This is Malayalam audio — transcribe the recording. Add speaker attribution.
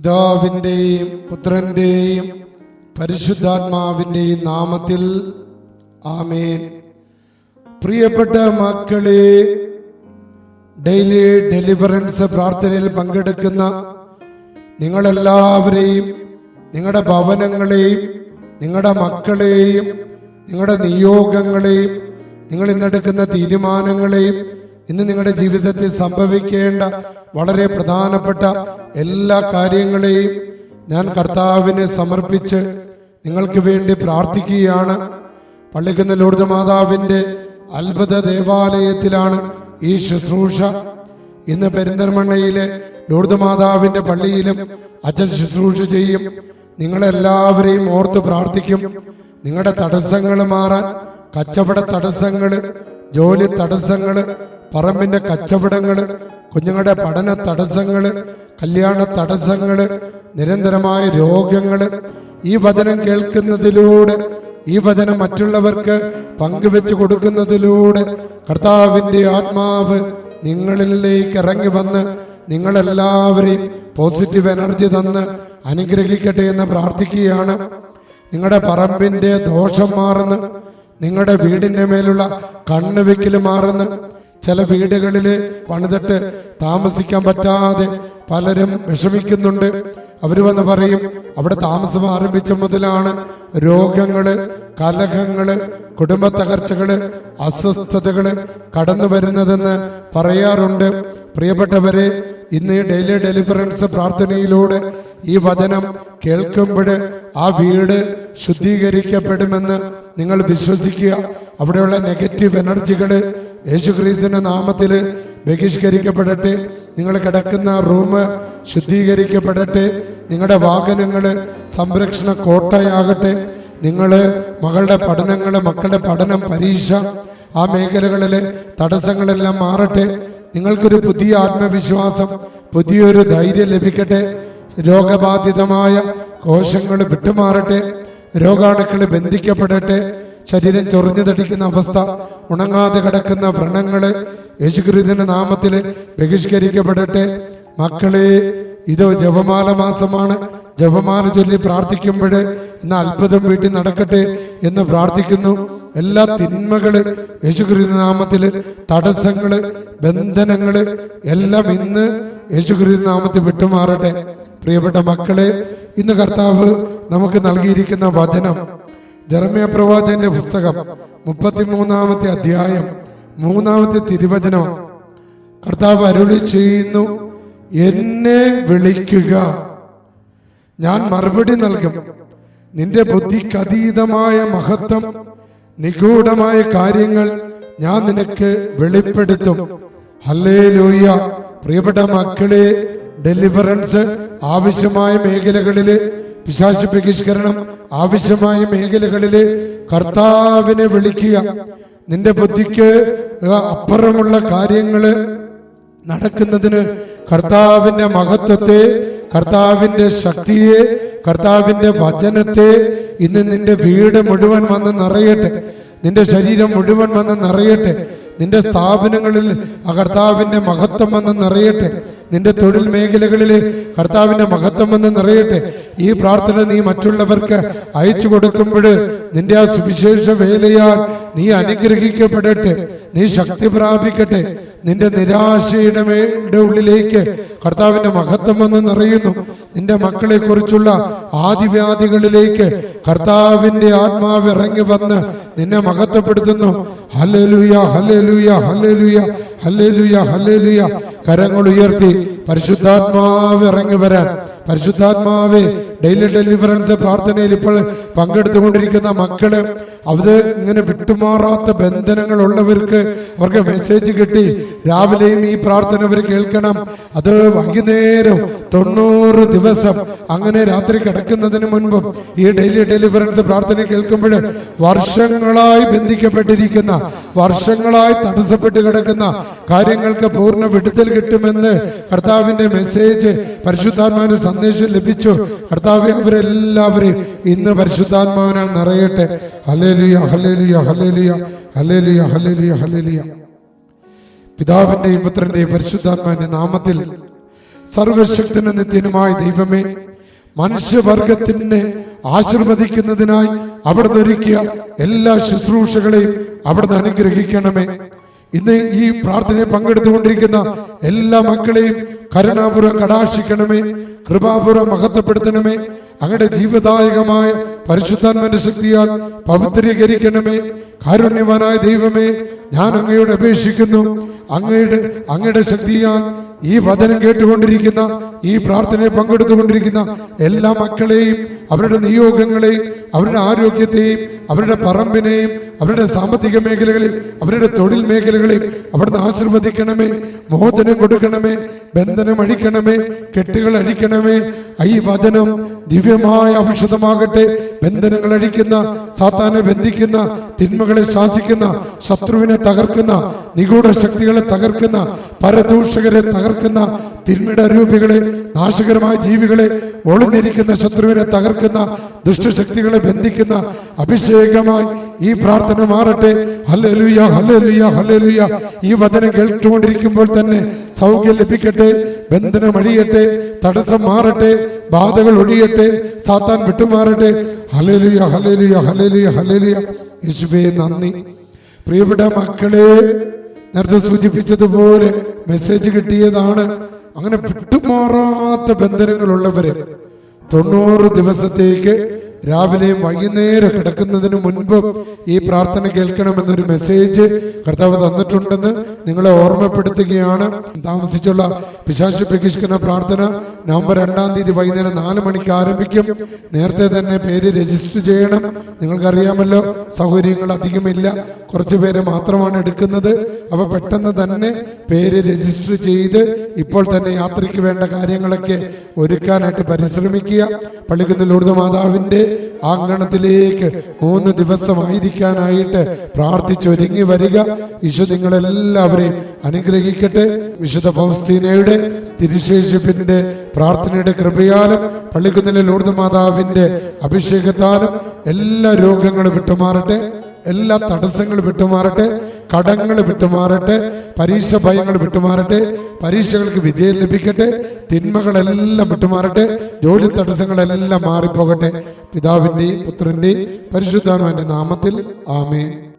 Speaker 1: പിതാവിന്റെയും പുത്രന്റെയും പരിശുദ്ധാത്മാവിന്റെയും നാമത്തിൽ ആമേൻ. പ്രിയപ്പെട്ട മക്കളെ ഡെയിലി ഡെലിവറൻസ് പ്രാർത്ഥനയിൽ പങ്കെടുക്കുന്ന നിങ്ങളെല്ലാവരെയും നിങ്ങളുടെ ഭവനങ്ങളെയും നിങ്ങളുടെ മക്കളെയും നിങ്ങളുടെ നിയോഗങ്ങളെയും നിങ്ങൾ ഇന്നെടുക്കുന്ന തീരുമാനങ്ങളെയും ഇന്ന് നിങ്ങളുടെ ജീവിതത്തിൽ സംഭവിക്കേണ്ട വളരെ പ്രധാനപ്പെട്ട എല്ലാ കാര്യങ്ങളെയും ഞാൻ കർത്താവിനെ സമർപ്പിച്ച് നിങ്ങൾക്ക് വേണ്ടി പ്രാർത്ഥിക്കുകയാണ്. പള്ളിക്കുന്ന ലോർജ മാതാവിന്റെ അത്ഭുത ദേവാലയത്തിലാണ് ഈ ശുശ്രൂഷ. ഇന്ന് പെരിന്തൽമണ്ണയിലെ ലൂർദ് മാതാവിന്റെ പള്ളിയിലും അച്ഛൻ ശുശ്രൂഷ ചെയ്യും. നിങ്ങളെല്ലാവരെയും ഓർത്ത് പ്രാർത്ഥിക്കും. നിങ്ങളുടെ തടസ്സങ്ങൾ മാറാൻ കച്ചവട തടസ്സങ്ങൾ ജോലി തടസ്സങ്ങൾ പറമ്പിന്റെ കച്ചവടങ്ങൾ കുഞ്ഞുങ്ങളുടെ പഠന തടസ്സങ്ങൾ കല്യാണ തടസ്സങ്ങൾ നിരന്തരമായ രോഗങ്ങൾ. ഈ വചനം കേൾക്കുന്നതിലൂടെ ഈ വചനം മറ്റുള്ളവർക്ക് പങ്കുവെച്ചു കൊടുക്കുന്നതിലൂടെ കർത്താവിന്റെ ആത്മാവ് നിങ്ങളിലേക്ക് ഇറങ്ങി വന്ന് നിങ്ങളെല്ലാവരെയും പോസിറ്റീവ് എനർജി തന്ന് അനുഗ്രഹിക്കട്ടെ എന്ന് പ്രാർത്ഥിക്കുകയാണ്. നിങ്ങളുടെ പറമ്പിന്റെ ദോഷം മാറുന്നു. നിങ്ങളുടെ വീടിന്റെ മേലുള്ള കണ്ണുവെക്കൽ മാറുന്നു. ചില വീടുകളിൽ പണിതിട്ട് താമസിക്കാൻ പറ്റാതെ പലരും വിഷമിക്കുന്നുണ്ട്. അവർ വന്ന് പറയും അവിടെ താമസം ആരംഭിച്ച മുതലാണ് രോഗങ്ങൾ കലഹങ്ങൾ കുടുംബ തകർച്ചകൾ അസ്വസ്ഥതകൾ കടന്നു വരുന്നതെന്ന് പറയാറുണ്ട്. പ്രിയപ്പെട്ടവരെ ഇന്ന് ഡെയിലി ഡെലിവറൻസ് പ്രാർത്ഥനയിലൂടെ ഈ വചനം കേൾക്കുമ്പോൾ ആ വീട് ശുദ്ധീകരിക്കപ്പെടുമെന്ന് നിങ്ങൾ വിശ്വസിക്കുക. അവിടെയുള്ള നെഗറ്റീവ് എനർജികൾ യേശുക്രീസ്തുവിന്റെ നാമത്തിൽ ബഹിഷ്കരിക്കപ്പെടട്ടെ. നിങ്ങൾ കിടക്കുന്ന റൂം ശുദ്ധീകരിക്കപ്പെടട്ടെ. നിങ്ങളുടെ വാഹനങ്ങൾ സംരക്ഷണ കോട്ടയാകട്ടെ. നിങ്ങൾ മകളുടെ പഠനങ്ങൾ മക്കളുടെ പഠനം പരീക്ഷ ആ മേഖലകളിലെ തടസ്സങ്ങളെല്ലാം മാറട്ടെ. നിങ്ങൾക്കൊരു പുതിയ ആത്മവിശ്വാസം പുതിയൊരു ധൈര്യം ലഭിക്കട്ടെ. രോഗബാധിതമായ കോശങ്ങൾ വിട്ടുമാറട്ടെ. രോഗാണുക്കൾ ബന്ധിക്കപ്പെടട്ടെ. ശരീരം ചൊറിഞ്ഞു തടിക്കുന്ന അവസ്ഥ ഉണങ്ങാതെ കിടക്കുന്ന വ്രണങ്ങൾ യേശുക്രിസ്തുവിന്റെ നാമത്തിൽ ബഹിഷ്കരിക്കപ്പെടട്ടെ. മക്കളെ ഇത് ജപമാല മാസമാണ്. ജപമാല ചൊല്ലി പ്രാർത്ഥിക്കുമ്പോൾ ഇന്ന് അത്ഭുതം വീട്ടിൽ നടക്കട്ടെ എന്ന് പ്രാർത്ഥിക്കുന്നു. എല്ലാ തിന്മകൾ യേശുക്രിസ്തു നാമത്തിൽ തടസ്സങ്ങൾ ബന്ധനങ്ങൾ എല്ലാം ഇന്ന് യേശുക്രിസ്തു നാമത്തിൽ വിട്ടുമാറട്ടെ. പ്രിയപ്പെട്ട മക്കളെ ഇന്ന് കർത്താവ് നമുക്ക് നൽകിയിരിക്കുന്ന വചനം ജർമ്മയ പ്രവാചന്റെ പുസ്തകം മുപ്പത്തിമൂന്നാമത്തെ അധ്യായം മൂന്നാമത്തെ തിരുവചനം. കർത്താവ് അരുളി ചെയ്യുന്നു എന്നെ വിളിക്കുക. ഞാൻ മറുപടി നൽകും. നിന്റെ ബുദ്ധിക്കതീതമായ മഹത്വം നിഗൂഢമായ കാര്യങ്ങൾ ഞാൻ നിനക്ക് വെളിപ്പെടുത്തും. ഹല്ലേ ലോയ്യ പ്രിയപ്പെട്ട മക്കളെ ഡെലിവറൻസ് ആവശ്യമായ മേഖലകളിൽ പിശാശു ബഹിഷ്കരണം ആവശ്യമായ മേഖലകളിൽ കർത്താവിനെ വിളിക്കുക. നിന്റെ ബുദ്ധിക്ക് അപ്പുറമുള്ള കാര്യങ്ങൾ നടക്കുന്നതിന് കർത്താവിന്റെ മഹത്വത്തെ കർത്താവിന്റെ ശക്തിയെ കർത്താവിന്റെ വചനത്തെ ഇന്ന് നിന്റെ വീട് മുഴുവൻ വന്ന് നിറയട്ടെ. നിന്റെ ശരീരം മുഴുവൻ വന്ന് നിറയട്ടെ. നിന്റെ സ്ഥാപനങ്ങളിൽ ആ കർത്താവിന്റെ മഹത്വം വന്ന് നിറയട്ടെ. നിന്റെ തൊഴിൽ മേഖലകളിൽ കർത്താവിന്റെ മഹത്വം എന്ന് നിറയട്ടെ. ഈ പ്രാർത്ഥന നീ മറ്റുള്ളവർക്ക് അയച്ചു കൊടുക്കുമ്പോൾ നിന്റെ ആ സുവിശേഷ വേലയാൽ നീ അനുഗ്രഹിക്കപ്പെടട്ടെ. നീ ശക്തി പ്രാപിക്കട്ടെ. നിന്റെ നിരാശയുടെ ഉള്ളിലേക്ക് കർത്താവിന്റെ മഹത്വം വന്ന് നിറയുന്നു. നിന്റെ മക്കളെ കുറിച്ചുള്ള ആദിവ്യാധികളിലേക്ക് കർത്താവിന്റെ ആത്മാവ് ഇറങ്ങി വന്ന് നിന്നെ മഹത്വപ്പെടുത്തുന്നു. ഹല്ലേലൂയ ഹല്ലേലൂയ ഹല്ലേലൂയ ഹല്ലേലൂയ ഹല്ലേലൂയ. കരങ്ങൾ ഉയർത്തി പരിശുദ്ധാത്മാവ് ഇറങ്ങി വരാൻ. പരിശുദ്ധാത്മാവെ ഡെയിലി ഡെലിവറൻസ് പ്രാർത്ഥനയിൽ ഇപ്പോൾ പങ്കെടുത്തുകൊണ്ടിരിക്കുന്ന മക്കൾ അത് ഇങ്ങനെ വിട്ടുമാറാത്ത ബന്ധനങ്ങൾ ഉള്ളവർക്ക് അവർക്ക് മെസ്സേജ് കിട്ടി. രാവിലെയും ഈ പ്രാർത്ഥന അവർ കേൾക്കണം. അത് വൈകുന്നേരം തൊണ്ണൂറ് ദിവസം അങ്ങനെ രാത്രി കിടക്കുന്നതിന് മുൻപും ഈ ഡെയിലി ഡെലിവറൻസ് പ്രാർത്ഥന കേൾക്കുമ്പോൾ വർഷങ്ങളായി ബന്ധിക്കപ്പെട്ടിരിക്കുന്ന വർഷങ്ങളായി തടസ്സപ്പെട്ട് കിടക്കുന്ന കാര്യങ്ങൾക്ക് പൂർണ വിടുതൽ കിട്ടുമെന്ന് കർത്താവിന്റെ മെസ്സേജ് പരിശുദ്ധാത്മാവിന്റെ സന്ദേശം ലഭിച്ചു. കർത്താവ് അവരെല്ലാവരെയും ഇന്ന് പരിശുദ്ധാത്മാവിനാൽ നിറയട്ടെ. Hallelujah hallelujah hallelujah hallelujah hallelujah hallelujah പിതാവിന്റെയും പുത്രന്റെയും പരിശുദ്ധാത്മാവിന്റെ നാമത്തിൽ സർവശക്തന് നിത്യനുമായ ദൈവമേ മനുഷ്യവർഗത്തിനെ ആശീർവദിക്കുന്നതിനായി അവിടുന്ന് ഒരുക്കിയ എല്ലാ ശുശ്രൂഷകളെയും അവിടുന്ന് അനുഗ്രഹിക്കണമേ. ഇന്ന് ഈ പ്രാർത്ഥനയിൽ പങ്കെടുത്തുകൊണ്ടിരിക്കുന്ന എല്ലാ മക്കളെയും കരുണാപൂർവം കടാക്ഷിക്കണമേ. കൃപാപൂർവം മഹത്വപ്പെടുത്തണമേ. അങ്ങയുടെ ജീവദായകമായ പരിശുദ്ധാത്മന്റെ ശക്തിയാൽ പവിത്രീകരിക്കണമേ. കാരുണ്യവാനായ ദൈവമേ ഞാൻ അങ്ങയോട് അപേക്ഷിക്കുന്നു. അങ്ങയുടെ അങ്ങയുടെ ശക്തിയാൽ ഈ വചനം കേട്ടുകൊണ്ടിരിക്കുന്ന ഈ പ്രാർത്ഥനയെ പങ്കെടുത്തുകൊണ്ടിരിക്കുന്ന എല്ലാ മക്കളെയും അവരുടെ നിയോഗങ്ങളെ അവരുടെ ആരോഗ്യത്തെയും അവരുടെ പറമ്പിനെയും അവരുടെ സാമ്പത്തിക മേഖലകളെയും അവരുടെ തൊഴിൽ മേഖലകളെയും അവിടുന്ന് ആശീർവദിക്കണമേ മോചനം കൊടുക്കണമേ ബന്ധനം അഴിക്കണമേ കെട്ടുകൾ അഴിക്കണമേ. ഈ വചനം ദിവ്യമായ ഔഷധമാകട്ടെ. ബന്ധനങ്ങൾ അഴിക്കുന്ന സാത്താനെ ബന്ധിക്കുന്ന തിന്മകളെ ശാസിക്കുന്ന ശത്രുവിനെ തകർക്കുന്ന നിഗൂഢ ശക്തികളെ തകർക്കുന്ന പരദൂഷകരെ തകർക്കുന്ന തിന്മയുടെ രൂപികളെ നാശകരമായ ജീവികളെ ഒളിഞ്ഞിരിക്കുന്ന ശത്രുവിനെ തകർക്കുന്ന ദുഷ്ടശക്തികളെ ബന്ധിക്കുന്ന അഭിഷേകമായി ഈ പ്രാർത്ഥന മാറട്ടെ. ഹല്ലേലൂയ ഹല്ലേലൂയ ഹല്ലേലൂയ. ഈ വചനം കേട്ടുകൊണ്ടിരിക്കുമ്പോൾ തന്നെ സൗഖ്യം ലഭിക്കട്ടെ ബന്ധനം അഴിയട്ടെ തടസ്സം മാറട്ടെ ബാധകൾ ഒഴിയട്ടെ സാത്താൻ വിട്ടുമാറട്ടെ. ഹല്ലേലൂയ ഹല്ലേലൂയ ഹല്ലേലൂയ ഹലലുയ യേശുവേ നന്ദി. പ്രിയപ്പെട്ട മക്കളെ നേരത്തെ സൂചിപ്പിച്ചതുപോലെ മെസ്സേജ് കിട്ടിയതാണ്. അങ്ങനെ വിട്ടുമാറാത്ത ബന്ധനങ്ങളുള്ളവര് തൊണ്ണൂറ് ദിവസത്തേക്ക് രാവിലെയും വൈകുന്നേരം കിടക്കുന്നതിന് മുൻപ് ഈ പ്രാർത്ഥന കേൾക്കണമെന്നൊരു മെസ്സേജ് കർത്താവ് തന്നിട്ടുണ്ടെന്ന് നിങ്ങളെ ഓർമ്മപ്പെടുത്തുകയാണ്. താമസിച്ചുള്ള പിശാശു ബഹിഷ്കരണ പ്രാർത്ഥന നവംബർ രണ്ടാം തീയതി വൈകുന്നേരം നാല് മണിക്ക് ആരംഭിക്കും. നേരത്തെ തന്നെ പേര് രജിസ്റ്റർ ചെയ്യണം. നിങ്ങൾക്കറിയാമല്ലോ സൗകര്യങ്ങൾ അധികമില്ല. കുറച്ച് പേര് മാത്രമാണ് എടുക്കുന്നത്. അവ പെട്ടെന്ന് തന്നെ പേര് രജിസ്റ്റർ ചെയ്ത് ഇപ്പോൾ തന്നെ യാത്രയ്ക്ക് വേണ്ട കാര്യങ്ങളൊക്കെ ഒരുക്കാനായിട്ട് പരിശ്രമിക്കുക. പള്ളിക്കുന്നിലൂർദ്ധ മാതാവിന്റെ ആങ്കണത്തിലേക്ക് മൂന്ന് ദിവസമായിരിക്കാനായിട്ട് പ്രാർത്ഥിച്ചൊരുങ്ങി വരിക. ഈശോ നിങ്ങളെല്ലാവരെയും അനുഗ്രഹിക്കട്ടെ. വിശുദ്ധ ഫൗസ്തീനയുടെ തിരുശേഷിപ്പിന്റെ പ്രാർത്ഥനയുടെ കൃപയാലും പള്ളിക്കുന്നിലെ ലോർദ് മാതാവിന്റെ അഭിഷേകത്താലും എല്ലാ രോഗങ്ങളും വിട്ടുമാറട്ടെ. എല്ലാ തടസ്സങ്ങളും വിട്ടുമാറട്ടെ കടങ്ങൾ വിട്ടുമാറട്ടെ പരീക്ഷ ഭയങ്ങൾ വിട്ടുമാറട്ടെ പരീക്ഷകൾക്ക് വിജയം ലഭിക്കട്ടെ തിന്മകളെല്ലാം വിട്ടുമാറട്ടെ ജോലി തടസ്സങ്ങളെല്ലാം മാറിപ്പോകട്ടെ. പിതാവിന്റെയും പുത്രന്റെയും പരിശുദ്ധാത്മാവിന്റെ നാമത്തിൽ ആമേൻ.